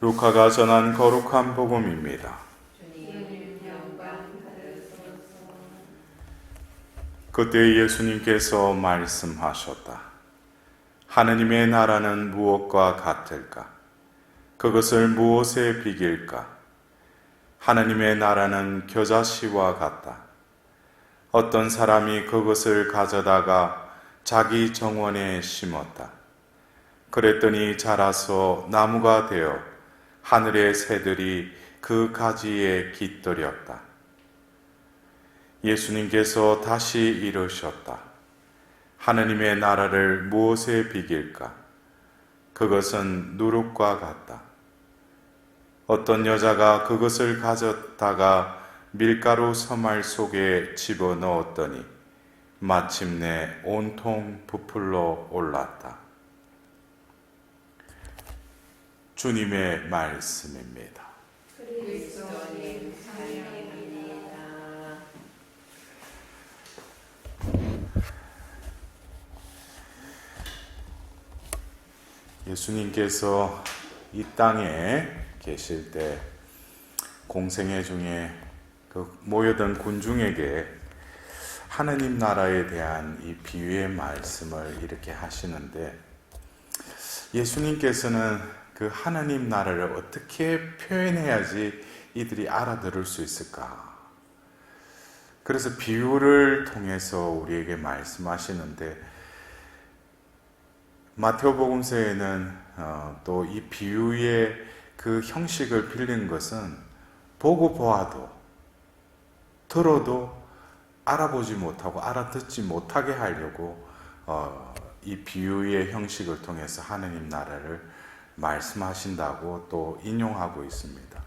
루카가 전한 거룩한 복음입니다. 그때 예수님께서 말씀하셨다. 하느님의 나라는 무엇과 같을까? 그것을 무엇에 비길까? 하느님의 나라는 겨자씨와 같다. 어떤 사람이 그것을 가져다가 자기 정원에 심었다. 그랬더니 자라서 나무가 되어 하늘의 새들이 그 가지에 깃들였다. 예수님께서 다시 이르셨다. 하느님의 나라를 무엇에 비길까? 그것은 누룩과 같다. 어떤 여자가 그것을 가졌다가 밀가루 서말 속에 집어 넣었더니 마침내 온통 부풀러 올랐다. 주님의 말씀입니다. 예수님께서 이 땅에 계실 때 공생애 중에 그 모여든 군중에게 하느님 나라에 대한 이 비유의 말씀을 이렇게 하시는데 예수님께서는 그 하나님 나라를 어떻게 표현해야지 이들이 알아들을 수 있을까? 그래서 비유를 통해서 우리에게 말씀하시는데 마태오복음서에는 어, 또이 비유의 그 형식을 빌린 것은 보고 보아도 들어도 알아보지 못하고 알아듣지 못하게 하려고 어, 이 비유의 형식을 통해서 하느님 나라를 말씀하신다고 또 인용하고 있습니다.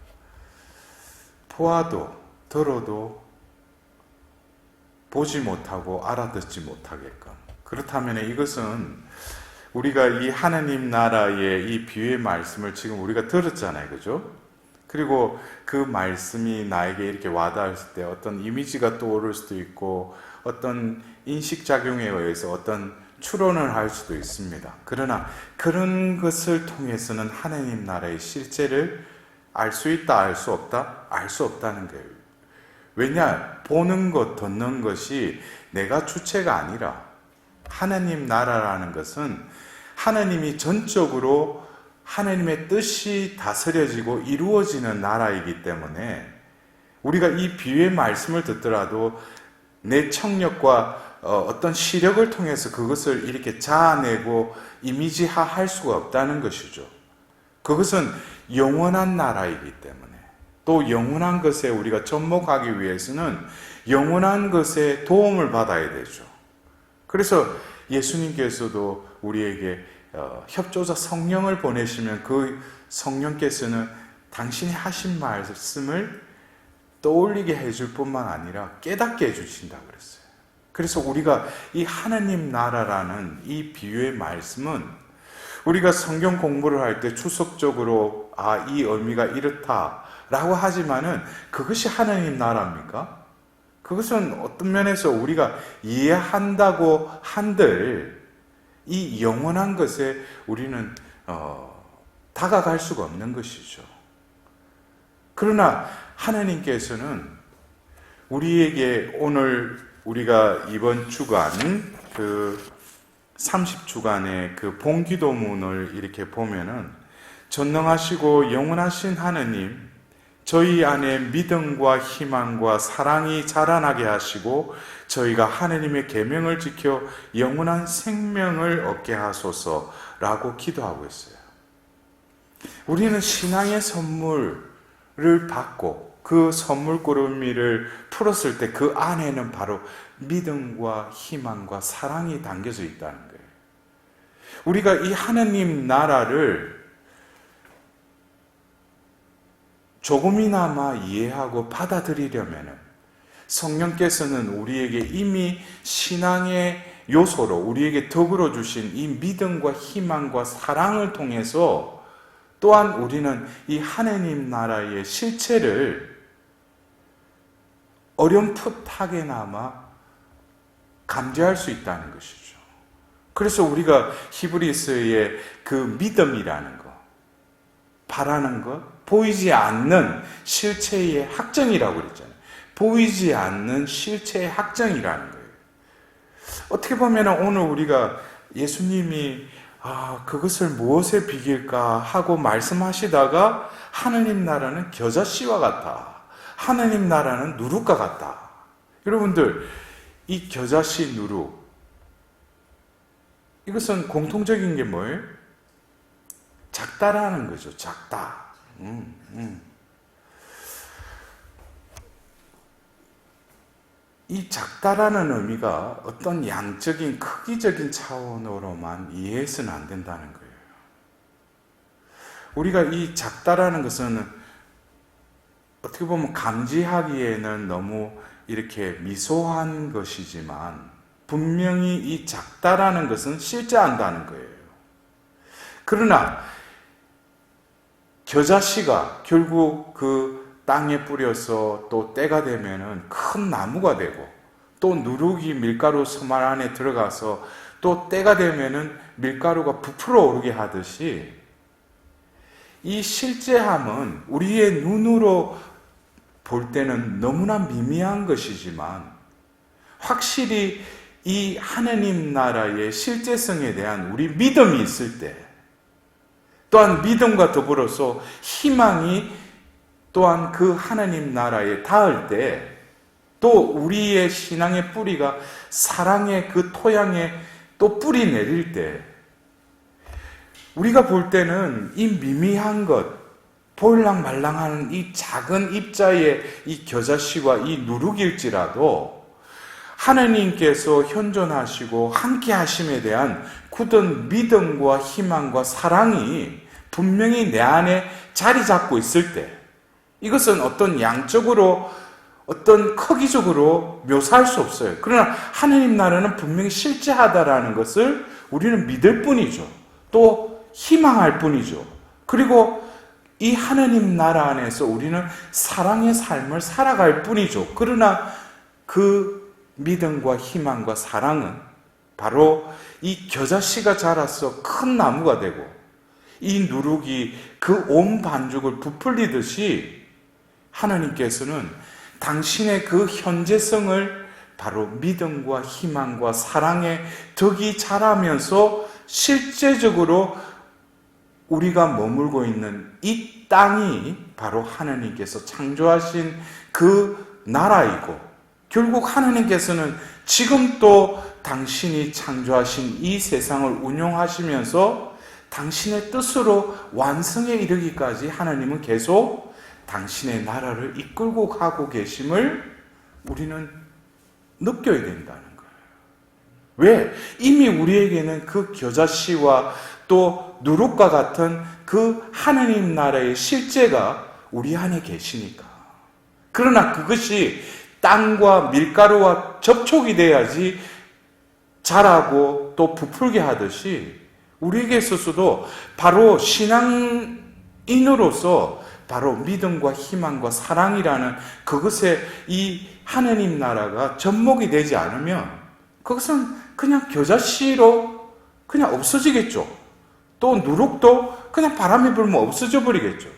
보아도 들어도 보지 못하고 알아듣지 못하게끔 그렇다면 이것은 우리가 이 하나님 나라의 이 비유의 말씀을 지금 우리가 들었잖아요. 그죠? 그리고 그 말씀이 나에게 이렇게 와닿았을 때 어떤 이미지가 떠오를 수도 있고 어떤 인식작용에 의해서 어떤 추론을 할 수도 있습니다. 그러나 그런 것을 통해서는 하나님 나라의 실제를 알 수 있다, 알 수 없다? 알 수 없다는 거예요. 왜냐? 보는 것, 듣는 것이 내가 주체가 아니라 하나님 나라라는 것은 하나님이 전적으로 하나님의 뜻이 다스려지고 이루어지는 나라이기 때문에 우리가 이 비유의 말씀을 듣더라도 내 청력과 어떤 시력을 통해서 그것을 이렇게 자아내고 이미지화 할 수가 없다는 것이죠. 그것은 영원한 나라이기 때문에 또 영원한 것에 우리가 접목하기 위해서는 영원한 것에 도움을 받아야 되죠. 그래서 예수님께서도 우리에게 어, 협조자 성령을 보내시면 그 성령께서는 당신이 하신 말씀을 떠올리게 해줄 뿐만 아니라 깨닫게 해주신다 그랬어요. 그래서 우리가 이 하나님 나라라는 이 비유의 말씀은 우리가 성경 공부를 할 때 추석적으로 아, 이 의미가 이렇다 라고 하지만은 그것이 하나님 나라입니까? 그것은 어떤 면에서 우리가 이해한다고 한들 이 영원한 것에 우리는 어, 다가갈 수가 없는 것이죠. 그러나 하나님께서는 우리에게 오늘 우리가 이번 주간 그 30주간의 그 봉기도문을 이렇게 보면은 전능하시고 영원하신 하느님 저희 안에 믿음과 희망과 사랑이 자라나게 하시고 저희가 하느님의 계명을 지켜 영원한 생명을 얻게 하소서라고 기도하고 있어요. 우리는 신앙의 선물을 받고 그 선물 꾸러미를 풀었을 때 그 안에는 바로 믿음과 희망과 사랑이 담겨져 있다는 거예요. 우리가 이 하느님 나라를 조금이나마 이해하고 받아들이려면 성령께서는 우리에게 이미 신앙의 요소로 우리에게 덕으로 주신 이 믿음과 희망과 사랑을 통해서 또한 우리는 이 하나님 나라의 실체를 어렴풋하게나마 감지할 수 있다는 것이죠. 그래서 우리가 히브리스의 그 믿음이라는 것, 바라는 것, 보이지 않는 실체의 확정이라고 그랬잖아요. 보이지 않는 실체의 확정이라는 거예요. 어떻게 보면 오늘 우리가 예수님이 아, 그것을 무엇에 비길까 하고 말씀하시다가 하느님 나라는 겨자씨와 같다. 하느님 나라는 누룩과 같다. 여러분들, 이 겨자씨 누룩, 이것은 공통적인 게 뭐예요? 작다라는 거죠. 작다. 음, 음. 이 작다라는 의미가 어떤 양적인 크기적인 차원으로만 이해해서는 안 된다는 거예요. 우리가 이 작다라는 것은 어떻게 보면 감지하기에는 너무 이렇게 미소한 것이지만 분명히 이 작다라는 것은 실제한다는 거예요. 그러나 겨자씨가 결국 그 땅에 뿌려서 또 때가 되면은 큰 나무가 되고 또 누룩이 밀가루 서말 안에 들어가서 또 때가 되면은 밀가루가 부풀어 오르게 하듯이 이 실제함은 우리의 눈으로 볼 때는 너무나 미미한 것이지만 확실히 이 하느님 나라의 실제성에 대한 우리 믿음이 있을 때 또한 믿음과 더불어서 희망이 또한 그 하나님 나라에 닿을 때 또 우리의 신앙의 뿌리가 사랑의 그 토양에 또 뿌리 내릴 때 우리가 볼 때는 이 미미한 것 보일랑 말랑한 이 작은 입자의 이 겨자씨와 이 누룩일지라도 하나님께서 현존하시고 함께 하심에 대한 굳은 믿음과 희망과 사랑이 분명히 내 안에 자리 잡고 있을 때 이것은 어떤 양적으로 어떤 크기적으로 묘사할 수 없어요. 그러나 하나님 나라는 분명히 실제하다라는 것을 우리는 믿을 뿐이죠. 또 희망할 뿐이죠. 그리고 이 하나님 나라 안에서 우리는 사랑의 삶을 살아갈 뿐이죠. 그러나 그 믿음과 희망과 사랑은 바로 이 겨자씨가 자라서 큰 나무가 되고 이 누룩이 그 온 반죽을 부풀리듯이 하나님께서는 당신의 그 현재성을 바로 믿음과 희망과 사랑의 덕이 자라면서 실제적으로 우리가 머물고 있는 이 땅이 바로 하나님께서 창조하신 그 나라이고 결국 하나님께서는 지금 또 당신이 창조하신 이 세상을 운용하시면서 당신의 뜻으로 완성에 이르기까지 하나님은 계속 당신의 나라를 이끌고 가고 계심을 우리는 느껴야 된다는 거예요. 왜? 이미 우리에게는 그 겨자씨와 또 누룩과 같은 그 하나님 나라의 실제가 우리 안에 계시니까. 그러나 그것이 땅과 밀가루와 접촉이 돼야지 자라고 또 부풀게 하듯이 우리에게 있어서도 바로 신앙인으로서 바로 믿음과 희망과 사랑이라는 그것에 이 하느님 나라가 접목이 되지 않으면 그것은 그냥 겨자씨로 그냥 없어지겠죠. 또 누룩도 그냥 바람이 불면 없어져 버리겠죠.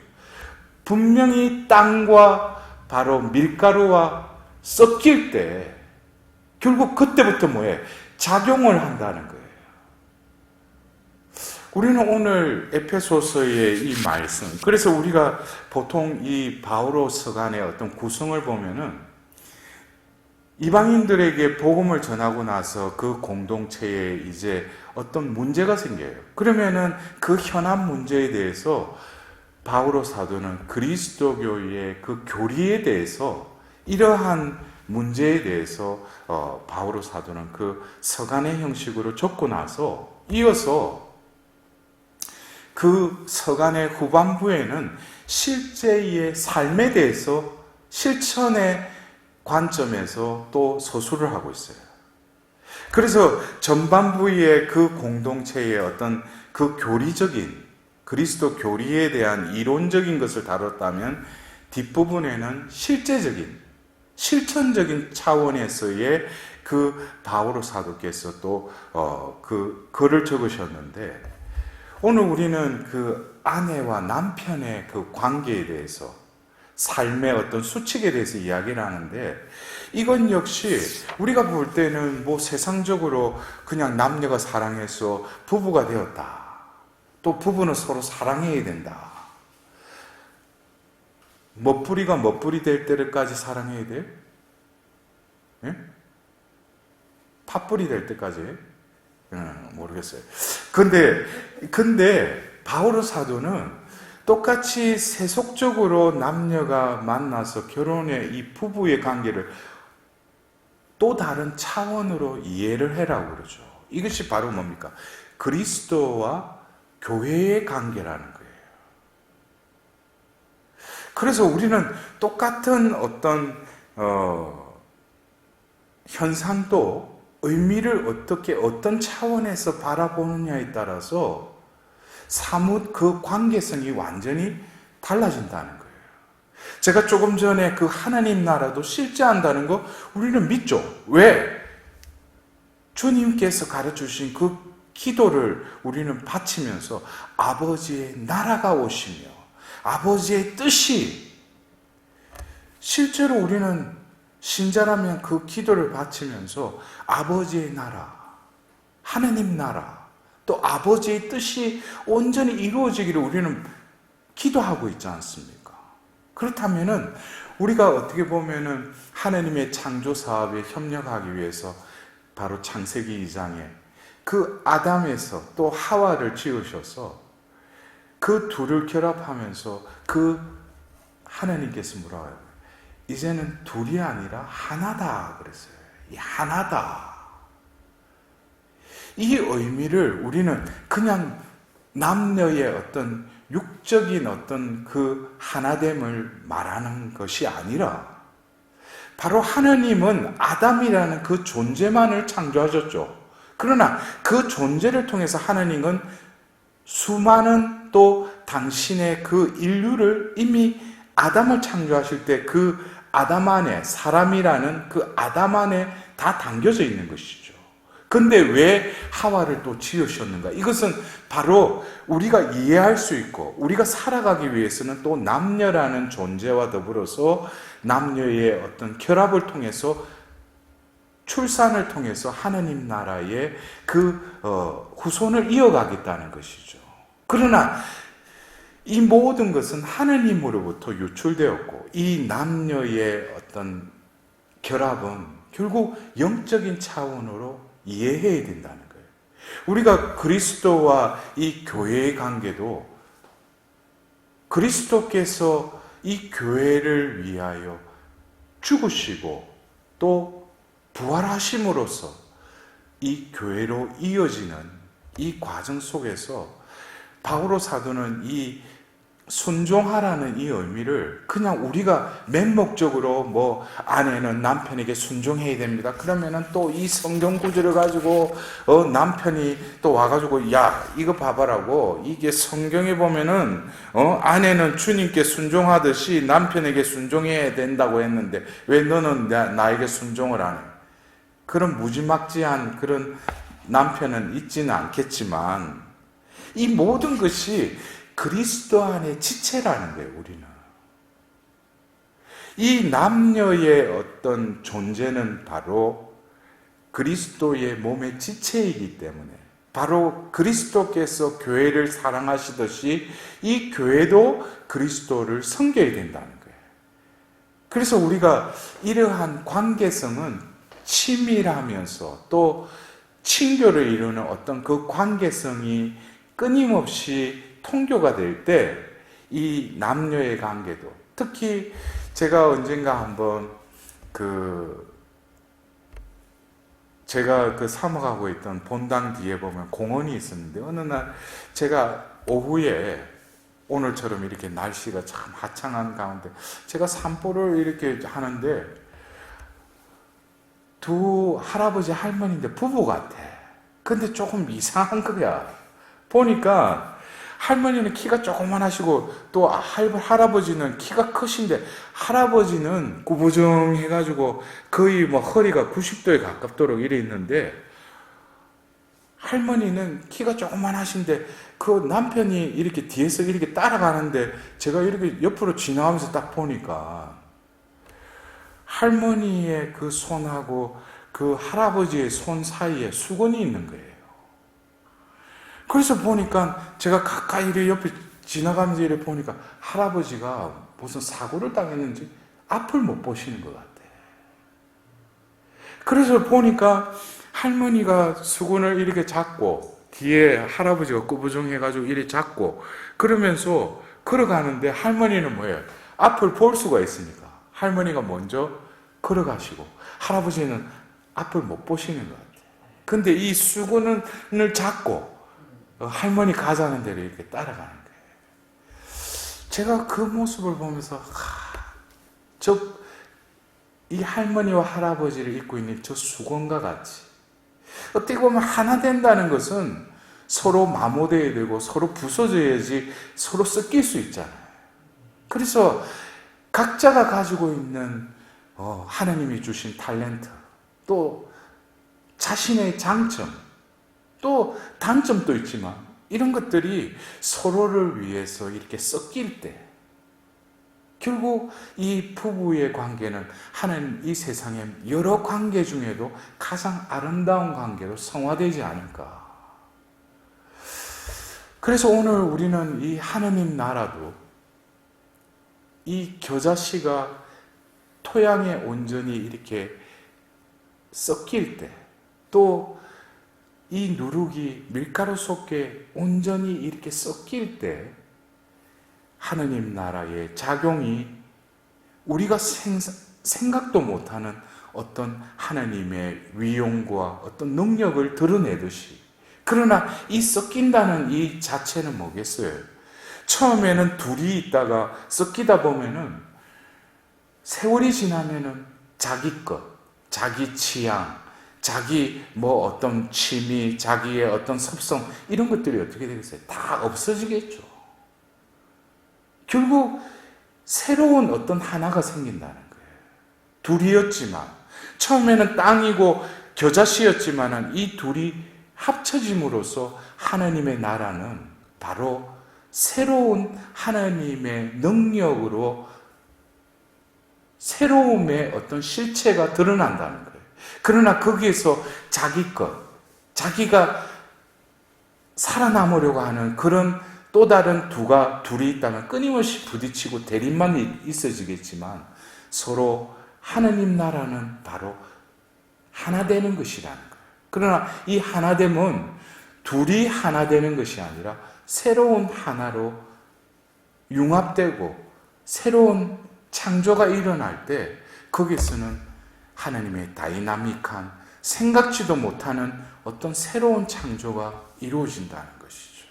분명히 땅과 바로 밀가루와 섞일 때 결국 그때부터 뭐해? 작용을 한다는 거예요. 우리는 오늘 에페소서의 이 말씀, 그래서 우리가 보통 이 바오로 서간의 어떤 구성을 보면은 이방인들에게 복음을 전하고 나서 그 공동체에 이제 어떤 문제가 생겨요. 그러면은 그 현안 문제에 대해서 바오로 사도는 그리스도교의 그 교리에 대해서 이러한 문제에 대해서 어, 바오로 사도는 그 서간의 형식으로 적고 나서 이어서 그 서간의 후반부에는 실제의 삶에 대해서 실천의 관점에서 또 서술을 하고 있어요. 그래서 전반부의 그 공동체의 어떤 그 교리적인 그리스도 교리에 대한 이론적인 것을 다뤘다면 뒷부분에는 실제적인 실천적인 차원에서의 그 바오로 사도께서 또그 글을 적으셨는데 오늘 우리는 그 아내와 남편의 그 관계에 대해서 삶의 어떤 수칙에 대해서 이야기를 하는데 이건 역시 우리가 볼 때는 뭐 세상적으로 그냥 남녀가 사랑해서 부부가 되었다. 또 부부는 서로 사랑해야 된다. 멋부리가 멋부리 될 때까지 사랑해야 돼요? 예? 팥불이 될 때까지? 음, 모르겠어요. 근데, 근데, 바오로 사도는 똑같이 세속적으로 남녀가 만나서 결혼의 이 부부의 관계를 또 다른 차원으로 이해를 해라고 그러죠. 이것이 바로 뭡니까? 그리스도와 교회의 관계라는 거예요. 그래서 우리는 똑같은 어떤, 어, 현상도 의미를 어떻게 어떤 차원에서 바라보느냐에 따라서 사뭇 그 관계성이 완전히 달라진다는 거예요. 제가 조금 전에 그 하나님 나라도 실제한다는 거 우리는 믿죠. 왜? 주님께서 가르쳐 주신 그 기도를 우리는 바치면서 아버지의 나라가 오시며 아버지의 뜻이 실제로 우리는 신자라면 그 기도를 바치면서 아버지의 나라, 하나님 나라, 또 아버지의 뜻이 온전히 이루어지기를 우리는 기도하고 있지 않습니까? 그렇다면은 우리가 어떻게 보면은 하나님의 창조 사업에 협력하기 위해서 바로 창세기 2장에 그 아담에서 또 하와를 지으셔서 그 둘을 결합하면서 그 하나님께서 해요? 이제는 둘이 아니라 하나다 그랬어요. 이 하나다. 이 의미를 우리는 그냥 남녀의 어떤 육적인 어떤 그 하나됨을 말하는 것이 아니라 바로 하나님은 아담이라는 그 존재만을 창조하셨죠. 그러나 그 존재를 통해서 하나님은 수많은 또 당신의 그 인류를 이미 아담을 창조하실 때 그 아담 안에 사람이라는 그 아담 안에 다 담겨져 있는 것이죠. 근데 왜 하와를 또 지으셨는가? 이것은 바로 우리가 이해할 수 있고 우리가 살아가기 위해서는 또 남녀라는 존재와 더불어서 남녀의 어떤 결합을 통해서 출산을 통해서 하나님 나라의 그 어, 후손을 이어가겠다는 것이죠. 그러나 이 모든 것은 하나님으로부터 유출되었고 이 남녀의 어떤 결합은 결국 영적인 차원으로 이해해야 된다는 거예요. 우리가 그리스도와 이 교회의 관계도 그리스도께서 이 교회를 위하여 죽으시고 또 부활하심으로써 이 교회로 이어지는 이 과정 속에서 바오로 사도는 이 순종하라는 이 의미를 그냥 우리가 맹목적으로 뭐 아내는 남편에게 순종해야 됩니다. 그러면은 또 이 성경 구절을 가지고 어 남편이 또 와가지고 야 이거 봐봐라고 이게 성경에 보면은 어 아내는 주님께 순종하듯이 남편에게 순종해야 된다고 했는데 왜 너는 나, 나에게 순종을 안 해? 그런 무지막지한 그런 남편은 있지는 않겠지만 이 모든 것이 그리스도 안의 지체라는 거예요, 우리는. 이 남녀의 어떤 존재는 바로 그리스도의 몸의 지체이기 때문에 바로 그리스도께서 교회를 사랑하시듯이 이 교회도 그리스도를 섬겨야 된다는 거예요. 그래서 우리가 이러한 관계성은 치밀하면서 또 친교를 이루는 어떤 그 관계성이 끊임없이 통교가 될 때 이 남녀의 관계도 특히 제가 언젠가 한번 그 제가 그 사모하고 있던 본당 뒤에 보면 공원이 있었는데 어느 날 제가 오후에 오늘처럼 이렇게 날씨가 참 화창한 가운데 제가 산보를 이렇게 하는데 두 할아버지 할머니인데 부부 같아. 근데 조금 이상한 거야. 보니까 할머니는 키가 조그만하시고 또 할, 할아버지는 키가 크신데 할아버지는 구부정 해가지고 거의 뭐 허리가 90도에 가깝도록 이래 있는데 할머니는 키가 조그만하신데 그 남편이 이렇게 뒤에서 이렇게 따라가는데 제가 이렇게 옆으로 지나가면서 딱 보니까 할머니의 그 손하고 그 할아버지의 손 사이에 수건이 있는 거예요. 그래서 보니까 제가 가까이 옆에 지나가면서 이렇게 보니까 할아버지가 무슨 사고를 당했는지 앞을 못 보시는 것 같아. 그래서 보니까 할머니가 수건을 이렇게 잡고 뒤에 할아버지가 꾸부정해가지고 이렇게 잡고 그러면서 걸어가는데 할머니는 뭐예요? 앞을 볼 수가 있으니까 할머니가 먼저 걸어가시고 할아버지는 앞을 못 보시는 것 같아요. 근데 이 수건을 잡고 어, 할머니 가자는 대로 이렇게 따라가는 거예요. 제가 그 모습을 보면서 저 이 할머니와 할아버지를 입고 있는 저 수건과 같이 어떻게 보면 하나 된다는 것은 서로 마모되어야 되고 서로 부서져야지 서로 섞일 수 있잖아요. 그래서 각자가 가지고 있는 어, 하나님이 주신 탤런트 또 자신의 장점 또 단점도 있지만 이런 것들이 서로를 위해서 이렇게 섞일 때 결국 이 부부의 관계는 하나님 이 세상의 여러 관계 중에도 가장 아름다운 관계로 성화되지 않을까. 그래서 오늘 우리는 이 하나님 나라도 이 겨자씨가 토양에 온전히 이렇게 섞일 때, 또 이 누룩이 밀가루 속에 온전히 이렇게 섞일 때, 하느님 나라의 작용이 우리가 생, 생각도 못하는 어떤 하나님의 위용과 어떤 능력을 드러내듯이 그러나 이 섞인다는 이 자체는 뭐겠어요? 처음에는 둘이 있다가 섞이다 보면은 세월이 지나면은 자기 것, 자기 취향, 자기 뭐 어떤 취미, 자기의 어떤 섭성 이런 것들이 어떻게 되겠어요? 다 없어지겠죠. 결국 새로운 어떤 하나가 생긴다는 거예요. 둘이었지만 처음에는 땅이고 겨자씨였지만은 이 둘이 합쳐짐으로써 하나님의 나라는 바로 새로운 하나님의 능력으로 새로움의 어떤 실체가 드러난다는 거예요. 그러나 거기에서 자기 것, 자기가 살아남으려고 하는 그런 또 다른 두가 둘이 있다면 끊임없이 부딪히고 대립만 있어지겠지만 서로 하나님 나라는 바로 하나 되는 것이라는 거예요. 그러나 이 하나됨은 둘이 하나 되는 것이 아니라 새로운 하나로 융합되고 새로운 창조가 일어날 때 거기서는 하나님의 다이나믹한 생각지도 못하는 어떤 새로운 창조가 이루어진다는 것이죠.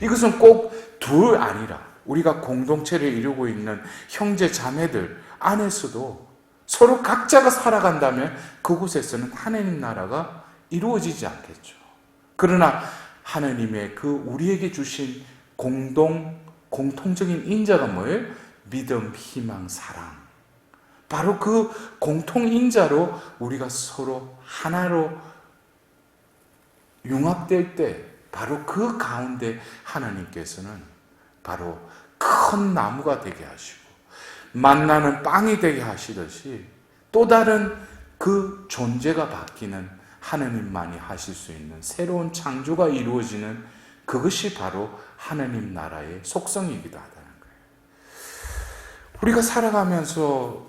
이것은 꼭 둘 아니라 우리가 공동체를 이루고 있는 형제 자매들 안에서도 서로 각자가 살아간다면 그곳에서는 하나님 나라가 이루어지지 않겠죠. 그러나 하나님의 그 우리에게 주신 공동 공통적인 인자가 뭐예요? 믿음, 희망, 사랑. 바로 그 공통 인자로 우리가 서로 하나로 융합될 때 바로 그 가운데 하나님께서는 바로 큰 나무가 되게 하시고 만나는 빵이 되게 하시듯이 또 다른 그 존재가 바뀌는 하나님만이 하실 수 있는 새로운 창조가 이루어지는 그것이 바로 하나님 나라의 속성이기도 하다는 거예요. 우리가 살아가면서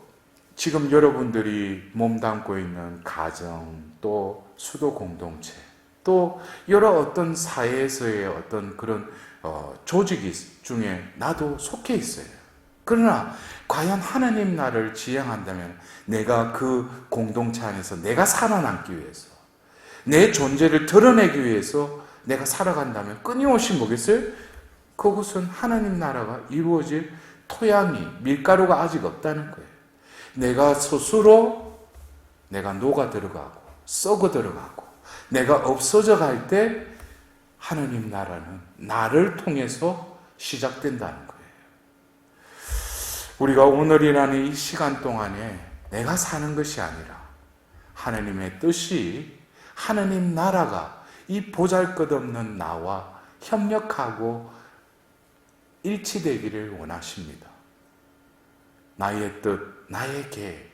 지금 여러분들이 몸담고 있는 가정, 또 수도 공동체, 또 여러 어떤 사회에서의 어떤 그런 어, 조직 중에 나도 속해 있어요. 그러나 과연 하나님 나를 지향한다면 내가 그 공동체 안에서 내가 살아남기 위해서 내 존재를 드러내기 위해서 내가 살아간다면 끊임없이 뭐겠어요? 그것은 하나님 나라가 이루어질 토양이 밀가루가 아직 없다는 거예요. 내가 스스로 내가 녹아 들어가고 썩어 들어가고 내가 없어져 갈 때 하나님 나라는 나를 통해서 시작된다는 거예요. 우리가 오늘이라는 이 시간 동안에 내가 사는 것이 아니라 하나님의 뜻이 하나님 나라가 이 보잘 것 없는 나와 협력하고 일치되기를 원하십니다. 나의 뜻, 나의 계획,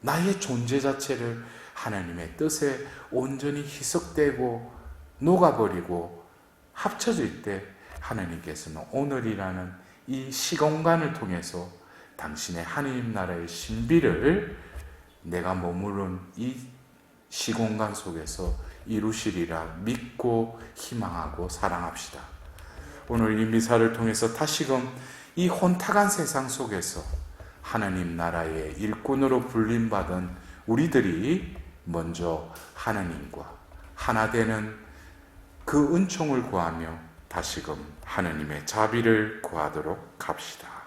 나의 존재 자체를 하나님의 뜻에 온전히 희석되고 녹아버리고 합쳐질 때 하나님께서는 오늘이라는 이 시공간을 통해서 당신의 하나님 나라의 신비를 내가 머무른 이 시공간 속에서 이루시리라 믿고 희망하고 사랑합시다. 오늘 이 미사를 통해서 다시금 이 혼탁한 세상 속에서 하나님 나라의 일꾼으로 불림받은 우리들이 먼저 하나님과 하나 되는 그 은총을 구하며 다시금 하나님의 자비를 구하도록 합시다.